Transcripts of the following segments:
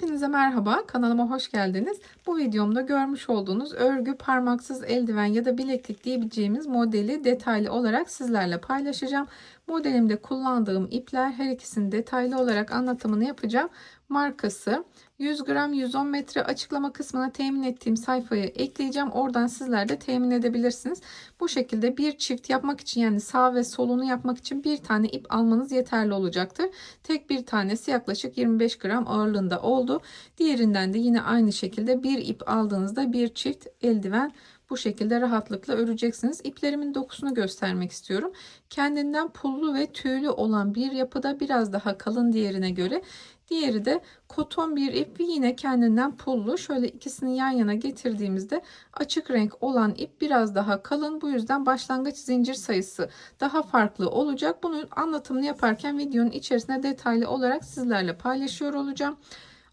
Hepinize merhaba, kanalıma hoş geldiniz. Bu videomda görmüş olduğunuz örgü parmaksız eldiven ya da bileklik diyebileceğimiz modeli detaylı olarak sizlerle paylaşacağım. Modelimde kullandığım ipler her ikisini detaylı olarak anlatımını yapacağım. Markası 100 gram 110 metre açıklama kısmına temin ettiğim sayfayı ekleyeceğim. Oradan sizler de temin edebilirsiniz. Bu şekilde bir çift yapmak için yani sağ ve solunu yapmak için bir tane ip almanız yeterli olacaktır. Tek bir tanesi yaklaşık 25 gram ağırlığında oldu. Diğerinden de yine aynı şekilde bir ip aldığınızda bir çift eldiven bu şekilde rahatlıkla öreceksiniz. İplerimin dokusunu göstermek istiyorum. Kendinden pullu ve tüylü olan bir yapıda biraz daha kalın diğerine göre. Diğeri de koton bir ip ve yine kendinden pullu. Şöyle ikisini yan yana getirdiğimizde açık renk olan ip biraz daha kalın. Bu yüzden başlangıç zincir sayısı daha farklı olacak. Bunun anlatımını yaparken videonun içerisinde detaylı olarak sizlerle paylaşıyor olacağım.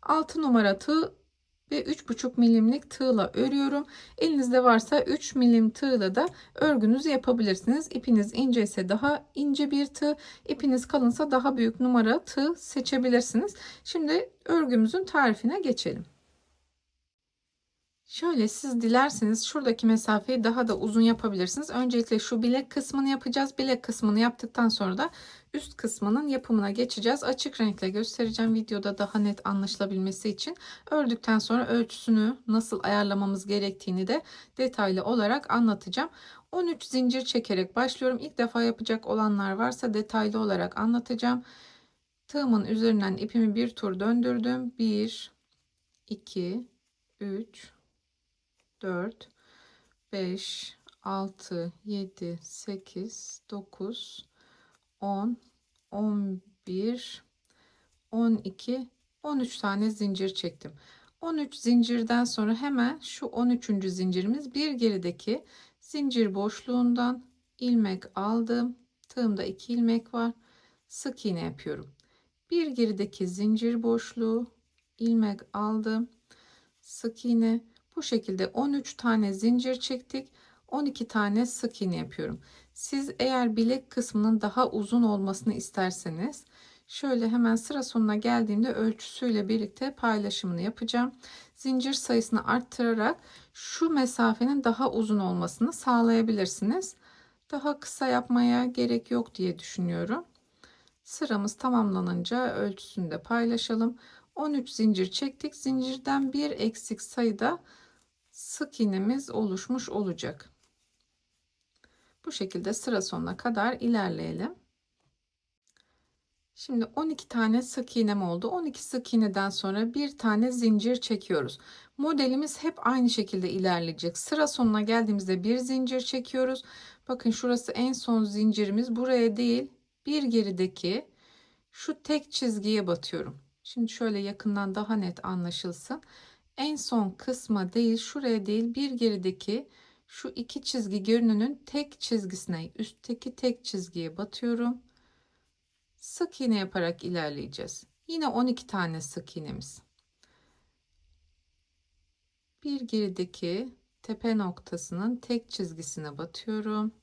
6 numara tığ ve 3,5 milimlik tığla örüyorum. Elinizde varsa 3 milim tığla da örgünüzü yapabilirsiniz. İpiniz ince ise daha ince bir tığ, ipiniz kalınsa daha büyük numara tığ seçebilirsiniz. Şimdi örgümüzün tarifine geçelim. Şöyle siz dilerseniz şuradaki mesafeyi daha da uzun yapabilirsiniz. Öncelikle şu bilek kısmını yapacağız. Bilek kısmını yaptıktan sonra da üst kısmının yapımına geçeceğiz. Açık renkle göstereceğim videoda daha net anlaşılabilmesi için. Ördükten sonra ölçüsünü nasıl ayarlamamız gerektiğini de detaylı olarak anlatacağım. 13 zincir çekerek başlıyorum. İlk defa yapacak olanlar varsa detaylı olarak anlatacağım. Tığımın üzerinden ipimi bir tur döndürdüm. 1 2 3 4 5 6 7 8 9 10 11 12 13 tane zincir çektim. 13 zincirden sonra hemen şu 13. zincirimiz bir gerideki zincir boşluğundan ilmek aldım. Tığımda 2 ilmek var. Sık iğne yapıyorum. Bir gerideki zincir boşluğu ilmek aldım. Sık iğne. Bu şekilde 13 tane zincir çektik. 12 tane sık iğne yapıyorum. Siz eğer bilek kısmının daha uzun olmasını isterseniz şöyle hemen sıra sonuna geldiğimde ölçüsüyle birlikte paylaşımını yapacağım. Zincir sayısını arttırarak şu mesafenin daha uzun olmasını sağlayabilirsiniz. Daha kısa yapmaya gerek yok diye düşünüyorum. Sıramız tamamlanınca ölçüsünü de paylaşalım. 13 zincir çektik. Zincirden bir eksik sayıda sık iğnemiz oluşmuş olacak. Bu şekilde sıra sonuna kadar ilerleyelim. Şimdi 12 tane sık iğnem oldu. 12 sık iğneden sonra bir tane zincir çekiyoruz. Modelimiz hep aynı şekilde ilerleyecek. Sıra sonuna geldiğimizde bir zincir çekiyoruz. Bakın şurası en son zincirimiz. Buraya değil bir gerideki şu tek çizgiye batıyorum. Şimdi şöyle yakından daha net anlaşılsın en son kısma değil şuraya değil bir gerideki şu iki çizgi görününün tek çizgisine üstteki tek çizgiye batıyorum. Sık iğne yaparak ilerleyeceğiz. Yine 12 tane sık iğnemiz. Bir gerideki tepe noktasının tek çizgisine batıyorum.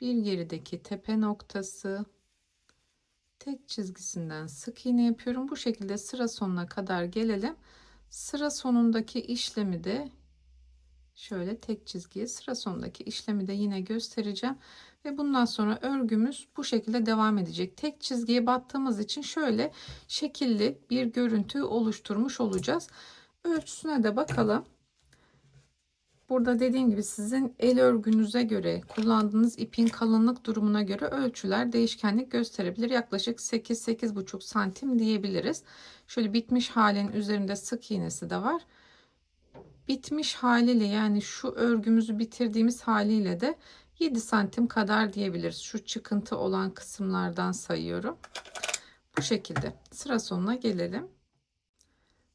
Bir gerideki tepe noktası tek çizgisinden sık iğne yapıyorum. Bu şekilde sıra sonuna kadar gelelim. Sıra sonundaki işlemi de şöyle tek çizgiye sıra sonundaki işlemi de yine göstereceğim. Ve bundan sonra örgümüz bu şekilde devam edecek. Tek çizgiye battığımız için şöyle şekilli bir görüntü oluşturmuş olacağız. Ölçüsüne de bakalım. Burada dediğim gibi sizin el örgünüze göre kullandığınız ipin kalınlık durumuna göre ölçüler değişkenlik gösterebilir. Yaklaşık 8-8,5 santim diyebiliriz. Şöyle bitmiş halin üzerinde sık iğnesi de var. Bitmiş haliyle yani şu örgümüzü bitirdiğimiz haliyle de 7 santim kadar diyebiliriz. Şu çıkıntı olan kısımlardan sayıyorum. Bu şekilde sıra sonuna gelelim.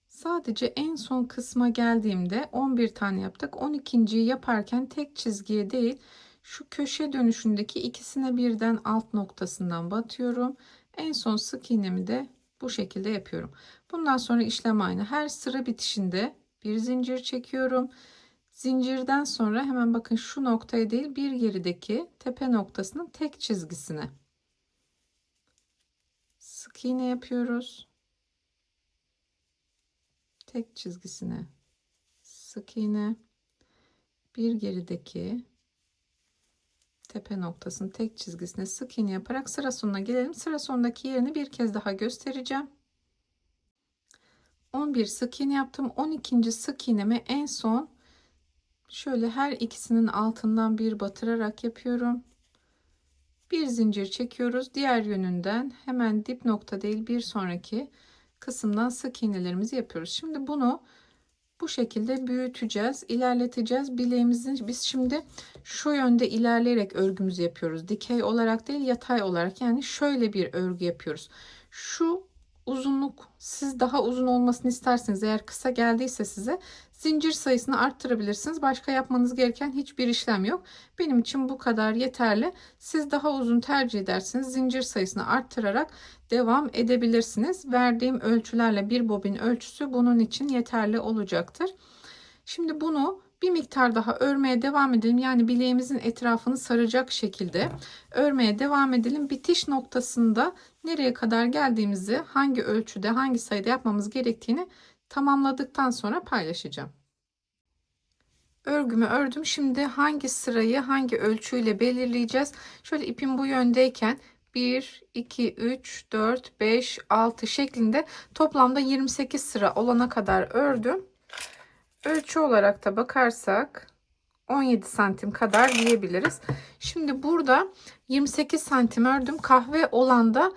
Sadece en son kısma geldiğimde 11 tane yaptık. 12.yi yaparken tek çizgiye değil şu köşe dönüşündeki ikisine birden alt noktasından batıyorum. En son sık iğnemi de bu şekilde yapıyorum. Bundan sonra işlem aynı. Her sıra bitişinde bir zincir çekiyorum. Zincirden sonra hemen bakın şu noktaya değil bir gerideki tepe noktasının tek çizgisine sık iğne yapıyoruz tek çizgisine sık iğne bir gerideki tepe noktasının tek çizgisine sık iğne yaparak sıra sonuna gelelim. Sıra sonundaki yerini bir kez daha göstereceğim. 11 sık iğne yaptım. 12. sık iğnemi en son şöyle her ikisinin altından bir batırarak yapıyorum. Bir zincir çekiyoruz. Diğer yönünden hemen dip nokta değil bir sonraki kısımdan sık iğnelerimizi yapıyoruz. Şimdi bunu bu şekilde büyüteceğiz, ilerleteceğiz. Bileğimizin biz şimdi şu yönde ilerleyerek örgümüzü yapıyoruz. Dikey olarak değil, yatay olarak. Yani şöyle bir örgü yapıyoruz. Şu uzunluk siz daha uzun olmasını isterseniz eğer kısa geldiyse size zincir sayısını arttırabilirsiniz. Başka yapmanız gereken hiçbir işlem yok. Benim için bu kadar yeterli. Siz daha uzun tercih ederseniz zincir sayısını arttırarak devam edebilirsiniz. Verdiğim ölçülerle bir bobin ölçüsü bunun için yeterli olacaktır. Şimdi bunu bir miktar daha örmeye devam edelim. Yani bileğimizin etrafını saracak şekilde örmeye devam edelim. Bitiş noktasında nereye kadar geldiğimizi, hangi ölçüde, hangi sayıda yapmamız gerektiğini tamamladıktan sonra paylaşacağım. Örgümü ördüm. Şimdi hangi sırayı hangi ölçüyle belirleyeceğiz? Şöyle ipim bu yöndeyken 1, 2, 3, 4, 5, 6 şeklinde toplamda 28 sıra olana kadar ördüm. Ölçü olarak da bakarsak 17 santim kadar diyebiliriz. Şimdi burada 28 santim ördüm. Kahve olanda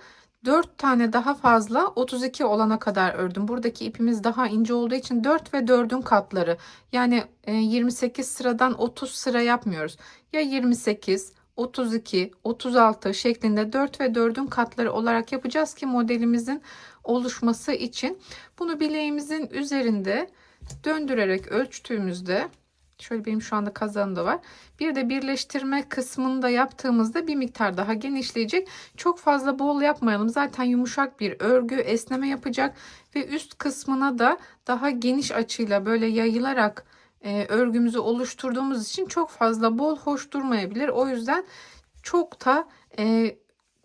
4 tane daha fazla 32 olana kadar ördüm. Buradaki ipimiz daha ince olduğu için 4 ve 4'ün katları. Yani 28 sıradan 30 sıra yapmıyoruz. Ya 28, 32, 36 şeklinde 4 ve 4'ün katları olarak yapacağız ki modelimizin oluşması için. Bunu bileğimizin üzerinde döndürerek ölçtüğümüzde şöyle benim şu anda kazanım da var. Bir de birleştirme kısmını da yaptığımızda bir miktar daha genişleyecek. Çok fazla bol yapmayalım. Zaten yumuşak bir örgü esneme yapacak ve üst kısmına da daha geniş açıyla böyle yayılarak e, örgümüzü oluşturduğumuz için çok fazla bol hoş durmayabilir. O yüzden çok da e,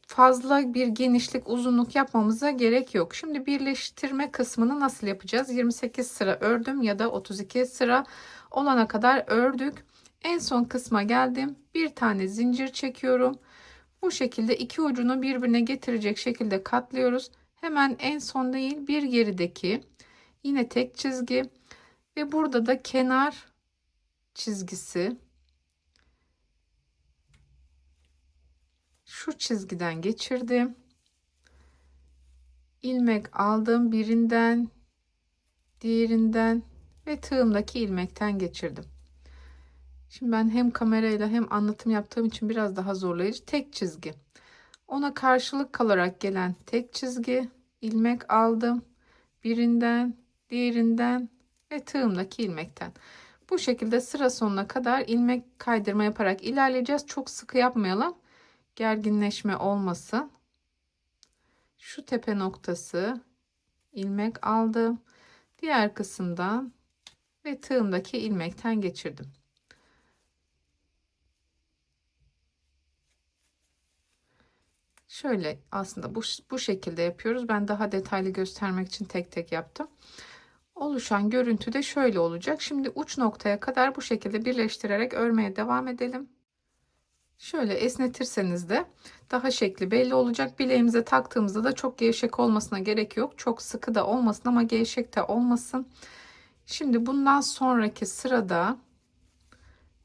fazla bir genişlik uzunluk yapmamıza gerek yok. Şimdi birleştirme kısmını nasıl yapacağız? 28 sıra ördüm ya da 32 sıra olana kadar ördük. En son kısma geldim. Bir tane zincir çekiyorum. Bu şekilde iki ucunu birbirine getirecek şekilde katlıyoruz. Hemen en son değil bir gerideki yine tek çizgi ve burada da kenar çizgisi şu çizgiden geçirdim. ilmek aldım birinden, diğerinden ve tığımdaki ilmekten geçirdim. Şimdi ben hem kamerayla hem anlatım yaptığım için biraz daha zorlayıcı tek çizgi. Ona karşılık kalarak gelen tek çizgi, ilmek aldım. Birinden, diğerinden ve tığımdaki ilmekten. Bu şekilde sıra sonuna kadar ilmek kaydırma yaparak ilerleyeceğiz. Çok sıkı yapmayalım gerginleşme olmasın. Şu tepe noktası ilmek aldım. Diğer kısımdan ve tığımdaki ilmekten geçirdim. Şöyle aslında bu, bu şekilde yapıyoruz. Ben daha detaylı göstermek için tek tek yaptım. Oluşan görüntü de şöyle olacak. Şimdi uç noktaya kadar bu şekilde birleştirerek örmeye devam edelim. Şöyle esnetirseniz de daha şekli belli olacak. Bileğimize taktığımızda da çok gevşek olmasına gerek yok. Çok sıkı da olmasın ama gevşek de olmasın. Şimdi bundan sonraki sırada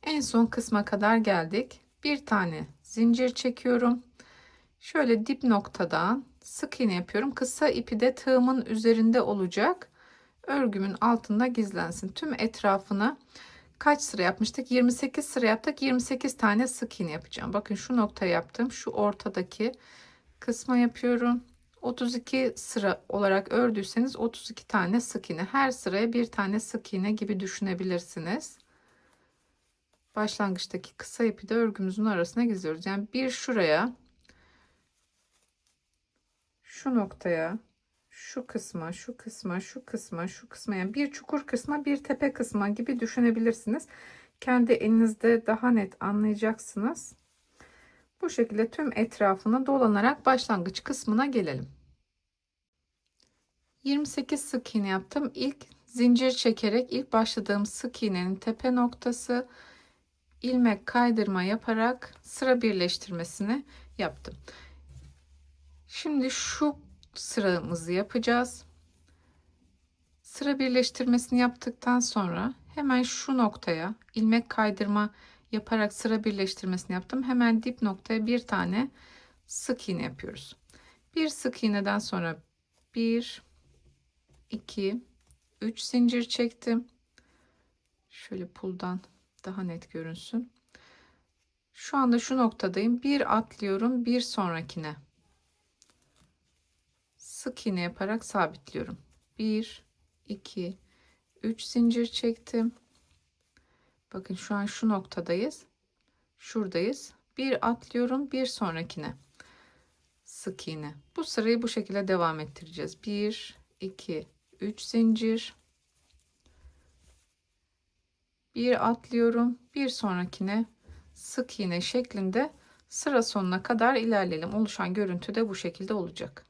en son kısma kadar geldik. Bir tane zincir çekiyorum. Şöyle dip noktadan sık iğne yapıyorum. Kısa ipi de tığımın üzerinde olacak. Örgümün altında gizlensin. Tüm etrafına kaç sıra yapmıştık? 28 sıra yaptık. 28 tane sık iğne yapacağım. Bakın şu nokta yaptım. Şu ortadaki kısma yapıyorum. 32 sıra olarak ördüyseniz 32 tane sık iğne. Her sıraya bir tane sık iğne gibi düşünebilirsiniz. Başlangıçtaki kısa ipi de örgümüzün arasına gizliyoruz. Yani bir şuraya şu noktaya şu kısma, şu kısma, şu kısma, şu kısma yani bir çukur kısma, bir tepe kısma gibi düşünebilirsiniz. Kendi elinizde daha net anlayacaksınız. Bu şekilde tüm etrafını dolanarak başlangıç kısmına gelelim. 28 sık iğne yaptım. İlk zincir çekerek ilk başladığım sık iğnenin tepe noktası ilmek kaydırma yaparak sıra birleştirmesini yaptım. Şimdi şu sıramızı yapacağız. Sıra birleştirmesini yaptıktan sonra hemen şu noktaya ilmek kaydırma yaparak sıra birleştirmesini yaptım. Hemen dip noktaya bir tane sık iğne yapıyoruz. Bir sık iğneden sonra 1 2 3 zincir çektim. Şöyle puldan daha net görünsün. Şu anda şu noktadayım. Bir atlıyorum, bir sonrakine. Sık iğne yaparak sabitliyorum. 1 2 3 zincir çektim. Bakın şu an şu noktadayız. Şuradayız. Bir atlıyorum, bir sonrakine. Sık iğne. Bu sırayı bu şekilde devam ettireceğiz. 1 2 3 zincir. Bir atlıyorum, bir sonrakine sık iğne şeklinde sıra sonuna kadar ilerleyelim. Oluşan görüntü de bu şekilde olacak.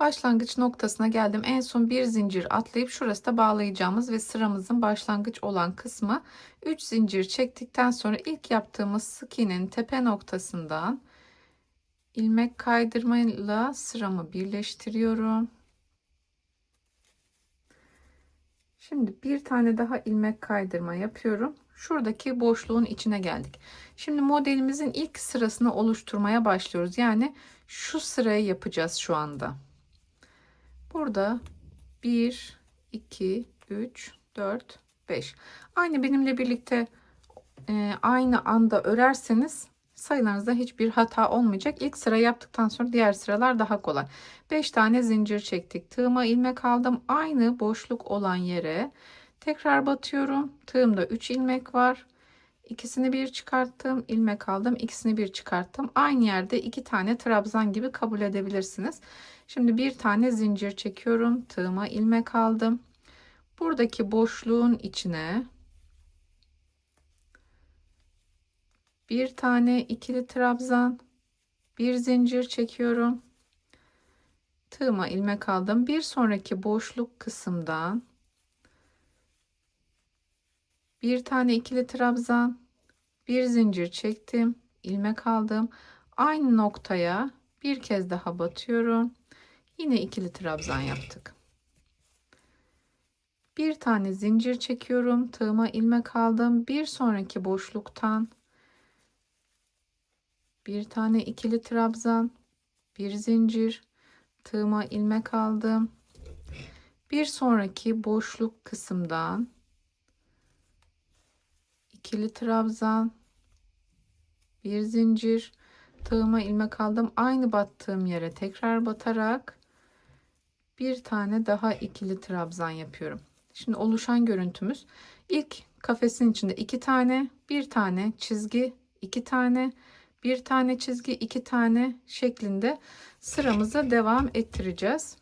Başlangıç noktasına geldim. En son bir zincir atlayıp şurası da bağlayacağımız ve sıramızın başlangıç olan kısmı 3 zincir çektikten sonra ilk yaptığımız sık iğnenin tepe noktasından ilmek kaydırmayla sıramı birleştiriyorum. Şimdi bir tane daha ilmek kaydırma yapıyorum. Şuradaki boşluğun içine geldik. Şimdi modelimizin ilk sırasını oluşturmaya başlıyoruz. Yani şu sırayı yapacağız şu anda. Burada 1, 2, 3, 4, 5. Aynı benimle birlikte e, aynı anda örerseniz sayılarınızda hiçbir hata olmayacak. İlk sıra yaptıktan sonra diğer sıralar daha kolay. 5 tane zincir çektik. Tığıma ilmek aldım. Aynı boşluk olan yere tekrar batıyorum. Tığımda 3 ilmek var. İkisini bir çıkarttım. ilmek aldım. ikisini bir çıkarttım. Aynı yerde iki tane trabzan gibi kabul edebilirsiniz. Şimdi bir tane zincir çekiyorum. Tığıma ilmek aldım. Buradaki boşluğun içine bir tane ikili trabzan, bir zincir çekiyorum. Tığıma ilmek aldım. Bir sonraki boşluk kısımdan bir tane ikili trabzan, bir zincir çektim, ilmek aldım. Aynı noktaya bir kez daha batıyorum. Yine ikili trabzan yaptık. Bir tane zincir çekiyorum. Tığıma ilmek aldım. Bir sonraki boşluktan bir tane ikili trabzan, bir zincir, tığıma ilmek aldım. Bir sonraki boşluk kısımdan ikili trabzan, bir zincir, tığıma ilmek aldım. Aynı battığım yere tekrar batarak bir tane daha ikili trabzan yapıyorum. Şimdi oluşan görüntümüz ilk kafesin içinde iki tane, bir tane çizgi, iki tane, bir tane çizgi, iki tane şeklinde sıramıza devam ettireceğiz.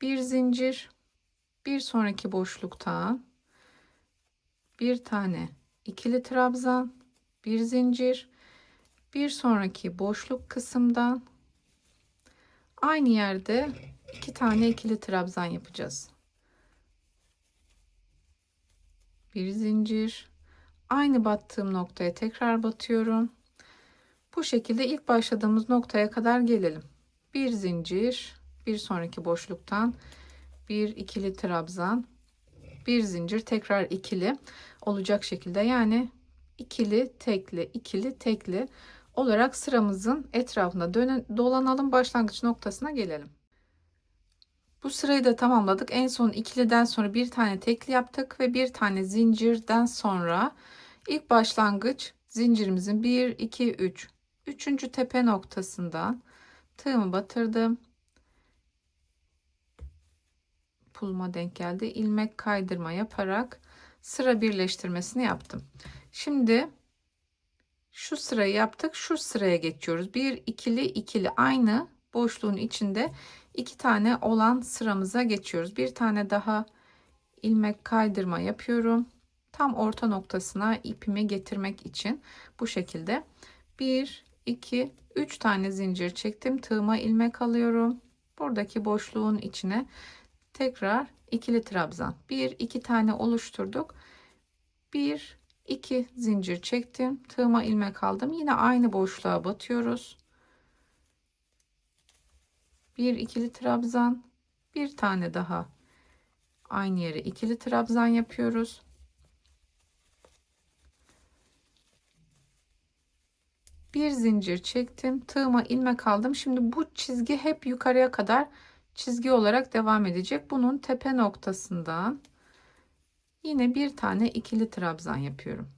Bir zincir, bir sonraki boşluktan bir tane ikili trabzan, bir zincir, bir sonraki boşluk kısımdan aynı yerde iki tane ikili trabzan yapacağız. Bir zincir, aynı battığım noktaya tekrar batıyorum. Bu şekilde ilk başladığımız noktaya kadar gelelim. Bir zincir, bir sonraki boşluktan bir ikili trabzan, bir zincir tekrar ikili olacak şekilde yani ikili tekli ikili tekli olarak sıramızın etrafında dönen, dolanalım başlangıç noktasına gelelim. Bu sırayı da tamamladık. En son ikiliden sonra bir tane tekli yaptık ve bir tane zincirden sonra ilk başlangıç zincirimizin 1 2 3 üçüncü tepe noktasından tığımı batırdım. Puluma denk geldi. ilmek kaydırma yaparak sıra birleştirmesini yaptım. Şimdi şu sırayı yaptık. Şu sıraya geçiyoruz. Bir ikili ikili aynı boşluğun içinde iki tane olan sıramıza geçiyoruz. Bir tane daha ilmek kaydırma yapıyorum. Tam orta noktasına ipimi getirmek için bu şekilde 1 2 3 tane zincir çektim. Tığıma ilmek alıyorum. Buradaki boşluğun içine tekrar ikili trabzan. Bir iki tane oluşturduk. Bir iki zincir çektim. Tığıma ilmek aldım. Yine aynı boşluğa batıyoruz. Bir ikili trabzan. Bir tane daha aynı yere ikili trabzan yapıyoruz. Bir zincir çektim. Tığıma ilmek aldım. Şimdi bu çizgi hep yukarıya kadar çizgi olarak devam edecek. Bunun tepe noktasından yine bir tane ikili trabzan yapıyorum.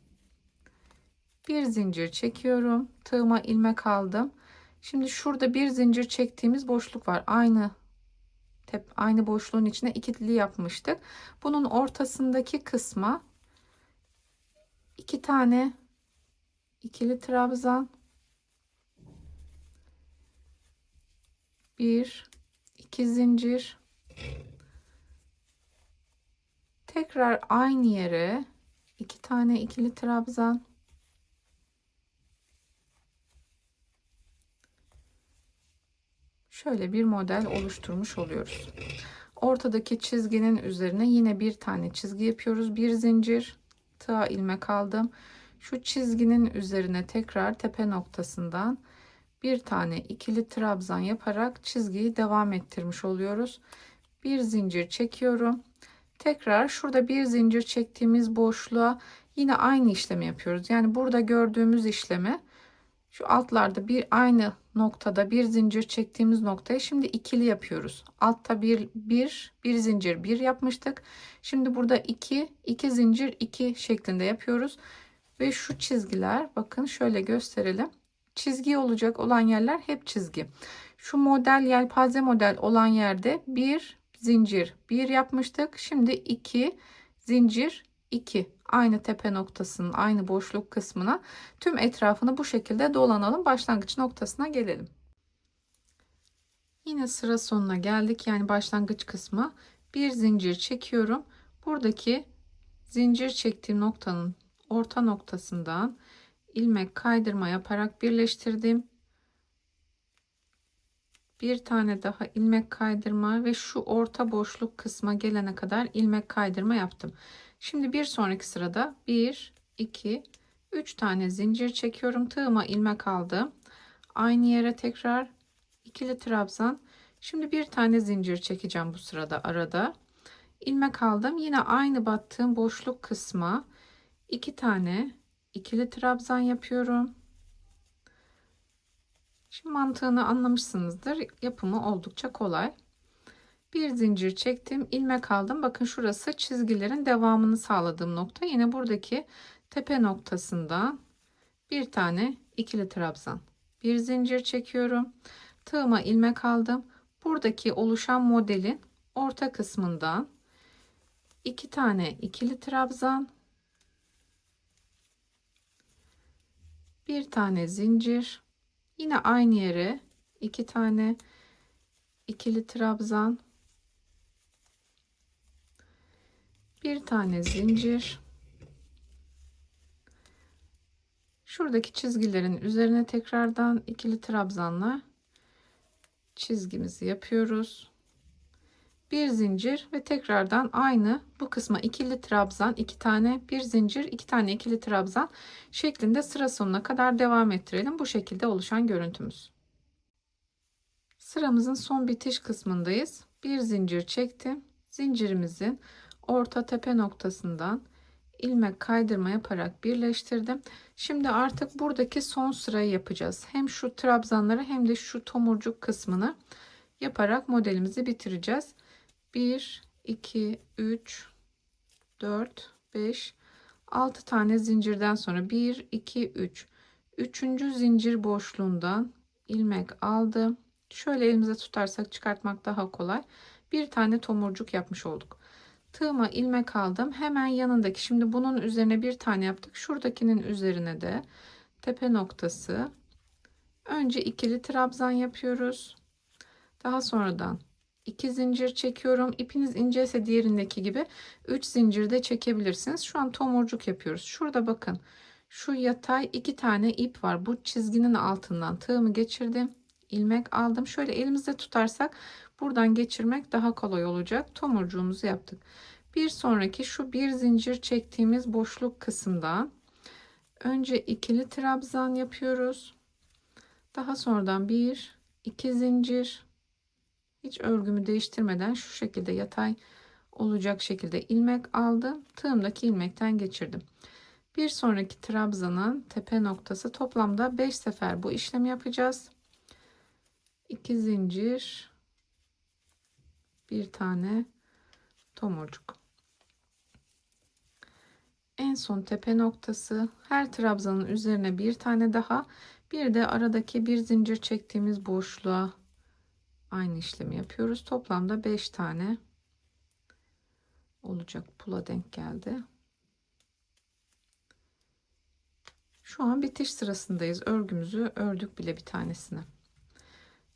Bir zincir çekiyorum. Tığıma ilmek aldım. Şimdi şurada bir zincir çektiğimiz boşluk var. Aynı tep aynı boşluğun içine ikili yapmıştık. Bunun ortasındaki kısma iki tane ikili trabzan bir iki zincir tekrar aynı yere iki tane ikili trabzan şöyle bir model oluşturmuş oluyoruz. Ortadaki çizginin üzerine yine bir tane çizgi yapıyoruz. Bir zincir tığa ilmek aldım. Şu çizginin üzerine tekrar tepe noktasından bir tane ikili trabzan yaparak çizgiyi devam ettirmiş oluyoruz. Bir zincir çekiyorum. Tekrar şurada bir zincir çektiğimiz boşluğa yine aynı işlemi yapıyoruz. Yani burada gördüğümüz işlemi şu altlarda bir aynı noktada bir zincir çektiğimiz noktayı şimdi ikili yapıyoruz. Altta bir bir bir zincir bir yapmıştık. Şimdi burada iki iki zincir iki şeklinde yapıyoruz. Ve şu çizgiler bakın şöyle gösterelim. Çizgi olacak olan yerler hep çizgi. Şu model yelpaze model olan yerde bir zincir bir yapmıştık. Şimdi iki zincir 2 aynı tepe noktasının aynı boşluk kısmına tüm etrafını bu şekilde dolanalım. Başlangıç noktasına gelelim. Yine sıra sonuna geldik. Yani başlangıç kısmı bir zincir çekiyorum. Buradaki zincir çektiğim noktanın orta noktasından ilmek kaydırma yaparak birleştirdim. Bir tane daha ilmek kaydırma ve şu orta boşluk kısma gelene kadar ilmek kaydırma yaptım. Şimdi bir sonraki sırada 1, 2, 3 tane zincir çekiyorum. Tığıma ilmek aldım. Aynı yere tekrar ikili trabzan. Şimdi bir tane zincir çekeceğim bu sırada arada. ilmek aldım. Yine aynı battığım boşluk kısma iki tane ikili trabzan yapıyorum. Şimdi mantığını anlamışsınızdır. Yapımı oldukça kolay. Bir zincir çektim ilmek aldım. Bakın şurası çizgilerin devamını sağladığım nokta. Yine buradaki tepe noktasından bir tane ikili trabzan. Bir zincir çekiyorum. Tığıma ilmek aldım. Buradaki oluşan modelin orta kısmından iki tane ikili trabzan bir tane zincir yine aynı yere iki tane ikili trabzan bir tane zincir. Şuradaki çizgilerin üzerine tekrardan ikili trabzanla çizgimizi yapıyoruz bir zincir ve tekrardan aynı bu kısma ikili trabzan iki tane bir zincir iki tane ikili trabzan şeklinde sıra sonuna kadar devam ettirelim bu şekilde oluşan görüntümüz sıramızın son bitiş kısmındayız bir zincir çektim zincirimizin orta tepe noktasından ilmek kaydırma yaparak birleştirdim. Şimdi artık buradaki son sırayı yapacağız. Hem şu trabzanları hem de şu tomurcuk kısmını yaparak modelimizi bitireceğiz. 1 2 3 4 5 6 tane zincirden sonra 1 2 3 üçüncü zincir boşluğundan ilmek aldım. Şöyle elimize tutarsak çıkartmak daha kolay. Bir tane tomurcuk yapmış olduk tığıma ilmek aldım. Hemen yanındaki şimdi bunun üzerine bir tane yaptık. Şuradakinin üzerine de tepe noktası. Önce ikili trabzan yapıyoruz. Daha sonradan iki zincir çekiyorum. İpiniz inceyse diğerindeki gibi 3 zincir de çekebilirsiniz. Şu an tomurcuk yapıyoruz. Şurada bakın. Şu yatay iki tane ip var. Bu çizginin altından tığımı geçirdim. ilmek aldım. Şöyle elimizde tutarsak buradan geçirmek daha kolay olacak. Tomurcuğumuzu yaptık. Bir sonraki şu bir zincir çektiğimiz boşluk kısımdan önce ikili trabzan yapıyoruz. Daha sonradan bir iki zincir hiç örgümü değiştirmeden şu şekilde yatay olacak şekilde ilmek aldım. Tığımdaki ilmekten geçirdim. Bir sonraki trabzanın tepe noktası toplamda 5 sefer bu işlemi yapacağız. 2 zincir bir tane tomurcuk. En son tepe noktası her trabzanın üzerine bir tane daha bir de aradaki bir zincir çektiğimiz boşluğa aynı işlemi yapıyoruz. Toplamda 5 tane olacak pula denk geldi. Şu an bitiş sırasındayız. Örgümüzü ördük bile bir tanesini.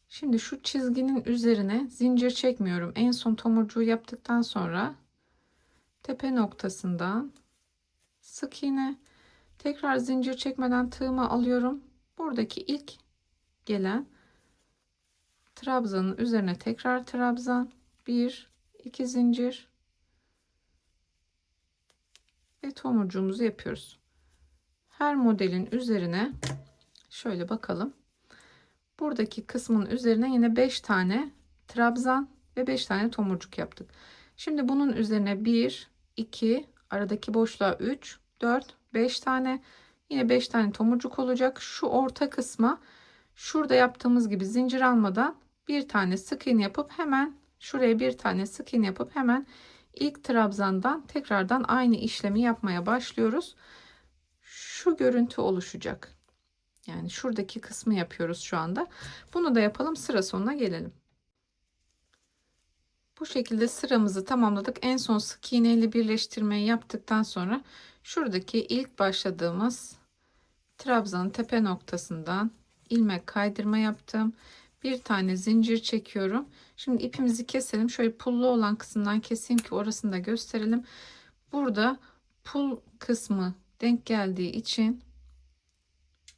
Şimdi şu çizginin üzerine zincir çekmiyorum. En son tomurcuğu yaptıktan sonra tepe noktasından sık iğne tekrar zincir çekmeden tığımı alıyorum. Buradaki ilk gelen trabzanın üzerine tekrar trabzan 1 2 zincir ve tomurcuğumuzu yapıyoruz. Her modelin üzerine şöyle bakalım. Buradaki kısmın üzerine yine 5 tane trabzan ve 5 tane tomurcuk yaptık. Şimdi bunun üzerine 1 2 aradaki boşluğa 3 4 5 tane yine 5 tane tomurcuk olacak. Şu orta kısma şurada yaptığımız gibi zincir almadan bir tane sık iğne yapıp hemen şuraya bir tane sık iğne yapıp hemen ilk trabzandan tekrardan aynı işlemi yapmaya başlıyoruz. Şu görüntü oluşacak. Yani şuradaki kısmı yapıyoruz şu anda. Bunu da yapalım sıra sonuna gelelim. Bu şekilde sıramızı tamamladık. En son sık iğne birleştirmeyi yaptıktan sonra şuradaki ilk başladığımız trabzanın tepe noktasından ilmek kaydırma yaptım. Bir tane zincir çekiyorum. Şimdi ipimizi keselim. Şöyle pullu olan kısımdan keseyim ki orasını da gösterelim. Burada pul kısmı denk geldiği için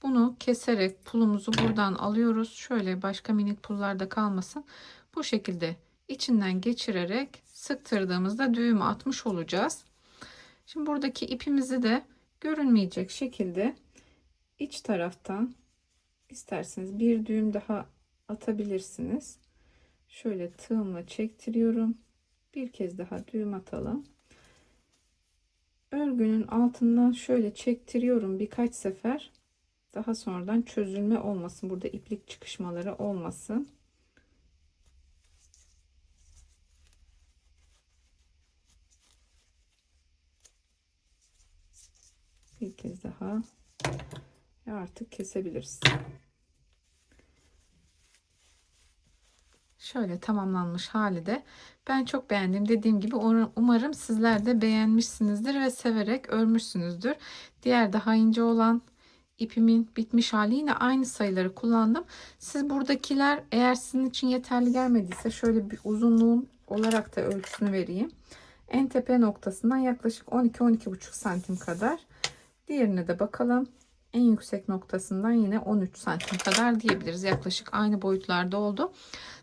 bunu keserek pulumuzu buradan alıyoruz. Şöyle başka minik pullarda kalmasın. Bu şekilde içinden geçirerek sıktırdığımızda düğümü atmış olacağız. Şimdi buradaki ipimizi de görünmeyecek şekilde iç taraftan isterseniz bir düğüm daha atabilirsiniz. Şöyle tığımla çektiriyorum. Bir kez daha düğüm atalım. Örgünün altından şöyle çektiriyorum birkaç sefer. Daha sonradan çözülme olmasın. Burada iplik çıkışmaları olmasın. Bir kez daha artık kesebiliriz. Şöyle tamamlanmış hali de ben çok beğendim. Dediğim gibi umarım sizler de beğenmişsinizdir ve severek örmüşsünüzdür. Diğer daha ince olan ipimin bitmiş hali yine aynı sayıları kullandım. Siz buradakiler eğer sizin için yeterli gelmediyse şöyle bir uzunluğun olarak da ölçüsünü vereyim. En tepe noktasından yaklaşık 12-12,5 santim kadar. Diğerine de bakalım. En yüksek noktasından yine 13 santim kadar diyebiliriz. Yaklaşık aynı boyutlarda oldu.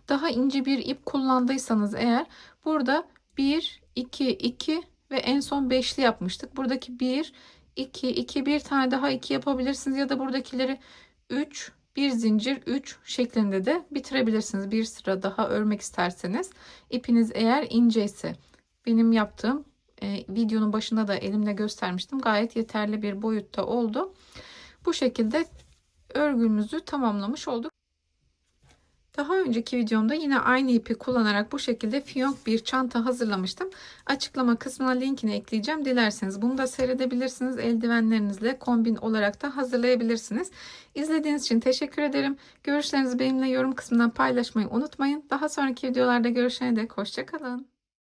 Daha ince bir ip kullandıysanız eğer burada 1, 2, 2 ve en son 5'li yapmıştık. Buradaki 1, 2, 2 bir tane daha 2 yapabilirsiniz ya da buradakileri 3, bir zincir 3 şeklinde de bitirebilirsiniz. Bir sıra daha örmek isterseniz ipiniz eğer ince ise benim yaptığım e, videonun başında da elimle göstermiştim. Gayet yeterli bir boyutta oldu. Bu şekilde örgümüzü tamamlamış olduk. Daha önceki videomda yine aynı ipi kullanarak bu şekilde fiyonk bir çanta hazırlamıştım. Açıklama kısmına linkini ekleyeceğim. Dilerseniz bunu da seyredebilirsiniz. Eldivenlerinizle kombin olarak da hazırlayabilirsiniz. İzlediğiniz için teşekkür ederim. Görüşlerinizi benimle yorum kısmından paylaşmayı unutmayın. Daha sonraki videolarda görüşene dek hoşçakalın.